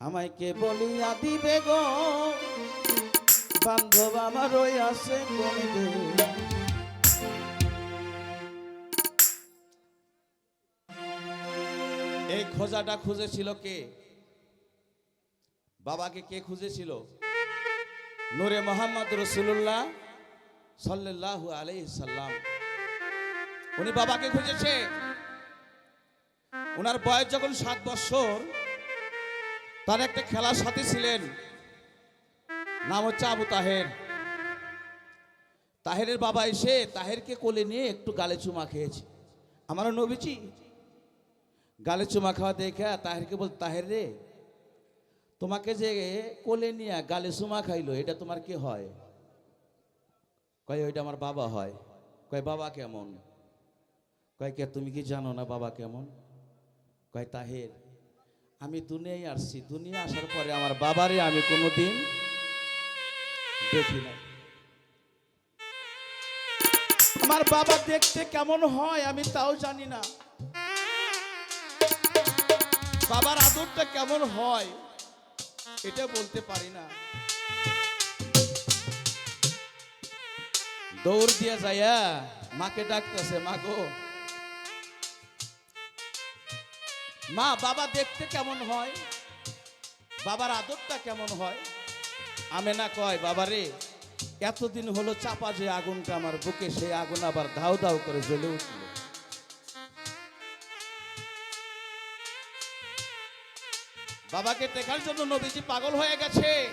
আমায় কে বলিয়া দিবে গো, বান্ধব আমার ওই আছে কোনেতে এই খোঁজাটা খুঁজেছিল কে? বাবাকে কে খুঁজেছিল? নূরে মোহাম্মদ রসুল্লাহ সাল্লাল্লাহু আলাইহি সাল্লাম। উনি বাবাকে খুঁজেছে। ওনার বয়স যখন সাত বছর তার একটা খেলার সাথে ছিলেন। নাম হচ্ছে আবু তাহের। তাহেরের বাবা এসে তাহেরকে কোলে নিয়ে একটু গালে চুমা খেয়েছে। আমারও নবীজি, গালে চুমা খাওয়া দেখে তাহেরকে বল তাহের রে, তোমাকে যে কোলে নিয়ে গালে চুমা খাইলো, এটা তোমার কি হয়? কয়, ওইটা আমার বাবা হয়। কয়, বাবা কেমন? কয়, কে, তুমি কি জানো না বাবা কেমন? কয়, তাহের আমি দুনিয়ায় আসছি। দুনিয়া আসার পরে আমার বাবারে আমি কোনোদিন দেখি না আমার বাবা দেখতে কেমন হয় আমি তাও জানি না। বাবার আদরটা কেমন হয় এটা বলতে পারি না। দৌড় দিয়ে যাইয়া মাকে ডাকতেছে, মা গো মা বাবা দেখতে কেমন হয়? বাবার আদরটা কেমন হয়? আমেনা কয়, বাবারে, এতদিন হলো চাপা যে আগুনটা আমার বুকে, সেই আগুন আবার ধাউ ধাউ করে জ্বলে উঠল। বাবাকে দেখার জন্য নবীজি পাগল হয়ে গেছে।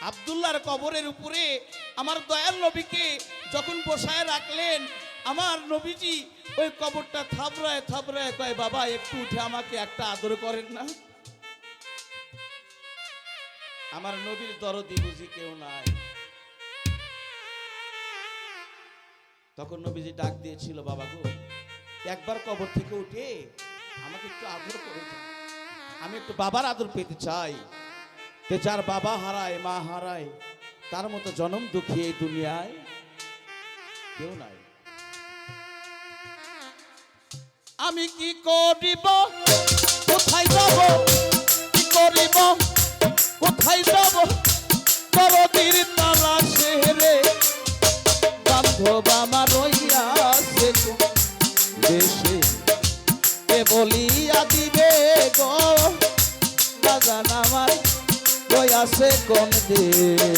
আবদুল্লাহর কবরের উপরে আমার দয়াল নবীকে যখন বসায় রাখলেন আমার নবীজি ওই কবরটা থাবড়ায় থাবড়ায় কয়, বাবা, একটু উঠে আমাকে একটা আদর করেন না। আমার নবীর দরদি বুঝি কেউ নাই। তখন নবীজি ডাক দিয়েছিল, বাবা গো, একবার কবর থেকে উঠে আমাকে একটু আদর করে। আমি একটু বাবার আদর পেতে চাই। তে যার বাবা হারায়, মা হারায়, তার মতো জনম দুঃখী এই দুনিয়ায় কেউ নাই। আমি কি করিব? কোথায় যাব? কি করিব? কোথায় যাব? দরদির তালাশে রে বান্ধব আমার রইয়াছে দেশে কে বলিয়া দিবে গো? বাগান আমার রইয়াছে কোন দেশে?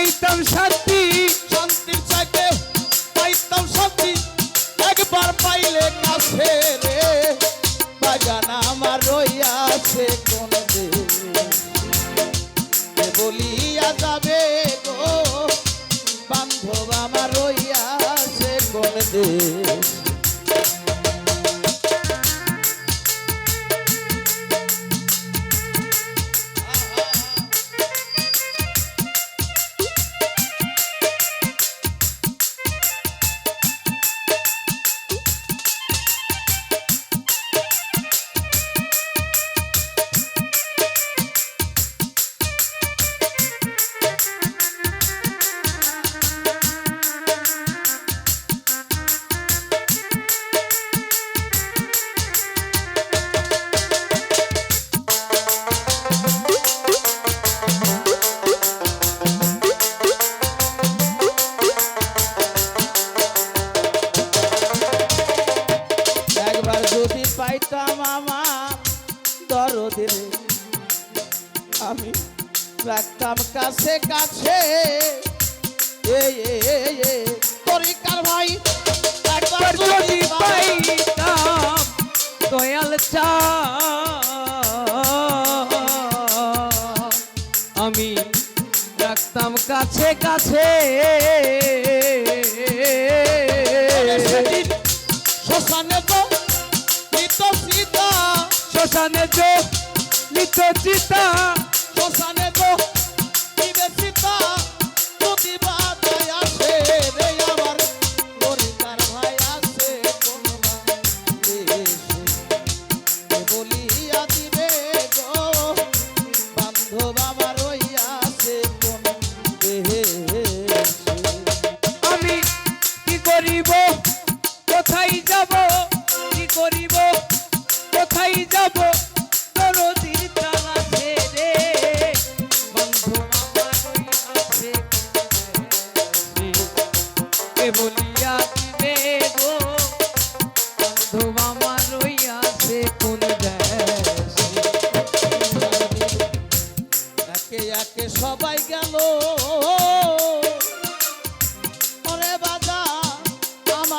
পাইতাম শান্তি। শান্তির চাইতে পাইতাম শান্তি। একবার পাইলে কাছে রে। বাজানা আমার রইয়াছে কোন বলিয়া যাবে গো? বান্ধব আমার রইয়াছে কোন দেশ রাখতাম কাছে কাছে। এ ভাই একবার যদি পাইতাম দয়াল চা আমি রাখতাম কাছে কাছে। শ্মশানে তো নিত সীতা। শ্মশানে তো নিত সীতা। শ্মশানে গেছি তা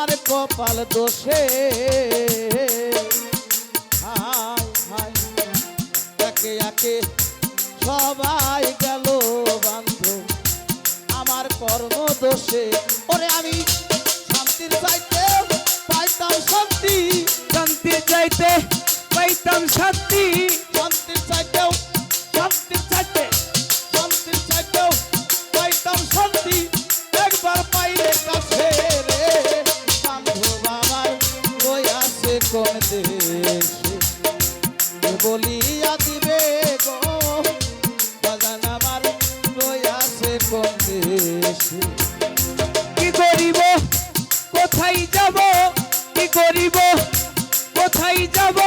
আমার কপাল দোষে। একে সবাই গেল বান্ধব আমার কর্ম দোষে। ওরে আমি শান্তির চাইতে পাইতাম শান্তি। শান্তির চাইতে পাইতাম শান্তি। শান্তির চাইতে করিব? কোথায় যাব?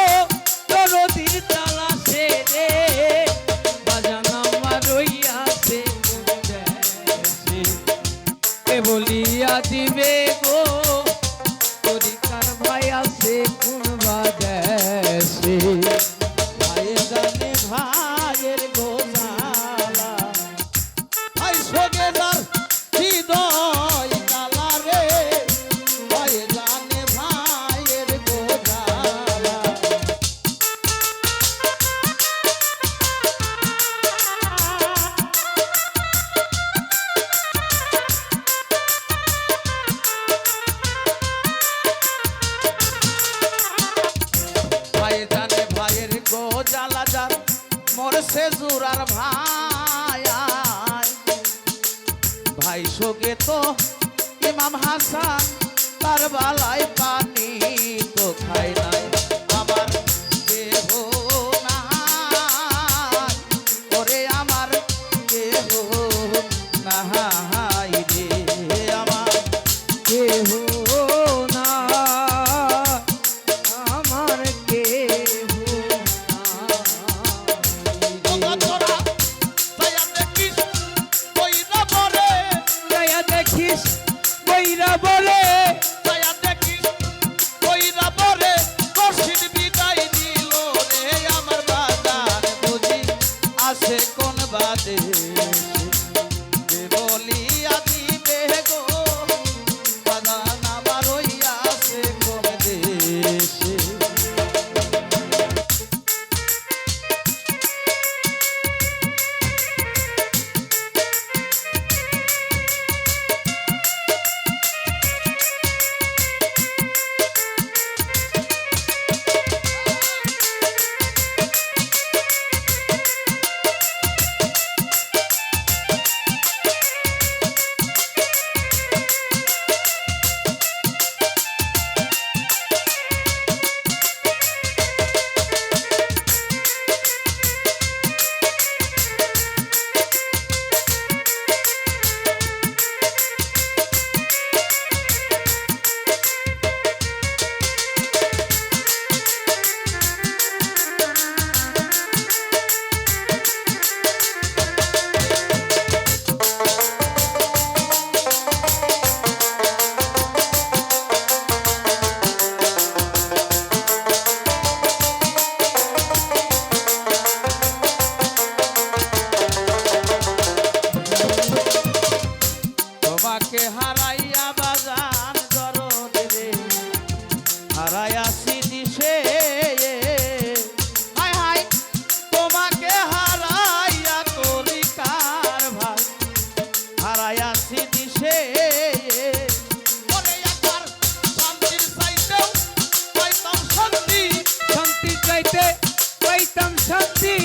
শেষ তোমাকে হারাইয়া বাজান দরদে রে। হারাইয়াছি দিশে হায় হায় তোমাকে হারাইয়া করি কার ভাই হারাইয়াছি দিশে শান্তি।